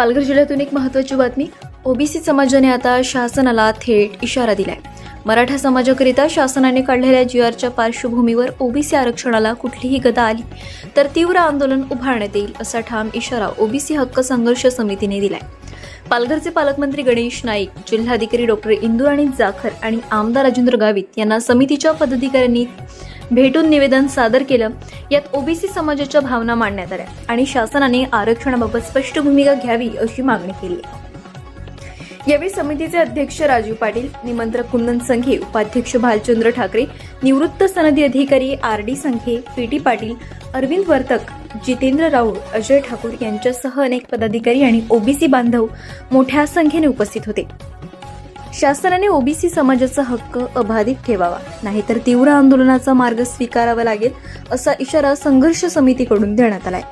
पालघर जिल्ह्यातून एक महत्त्वाची बातमी. ओबीसी समाजाने आता शासनाला थेट इशारा दिलाय. मराठा समाजाकरिता शासनाने काढलेल्या जी आरच्या पार्श्वभूमीवर ओबीसी आरक्षणाला कुठलीही गदा आली तर तीव्र आंदोलन उभारण्यात येईल असा ठाम इशारा ओबीसी हक्क संघर्ष समितीने दिलाय. पालघरचे पालकमंत्री गणेश नाईक जिल्हाधिकारी डॉक्टर इंदुराणी जाखर आणि आमदार राजेंद्र गावित यांना समितीच्या पदाधिकाऱ्यांनी भेटून निवेदन सादर केलं. यात ओबीसी समाजाच्या भावना मांडण्यात आल्या आणि शासनाने आरक्षणाबाबत स्पष्ट भूमिका घ्यावी अशी मागणी केली. यावेळी समितीचे अध्यक्ष राजीव पाटील निमंत्रक कुंदन संघे उपाध्यक्ष भालचंद्र ठाकरे निवृत्त सनदी अधिकारी R D Sanghe P T Patil Arvind Vartak Jitendra Raul Ajay Thakur यांच्यासह अनेक पदाधिकारी आणि ओबीसी बांधव मोठ्या संख्येने उपस्थित होते. शासनाने ओबीसी समाजाचा हक्क अबाधित ठेवावा नाहीतर तीव्र आंदोलनाचा मार्ग स्वीकारावा लागेल असा इशारा संघर्ष समितीकडून देण्यात आलाय.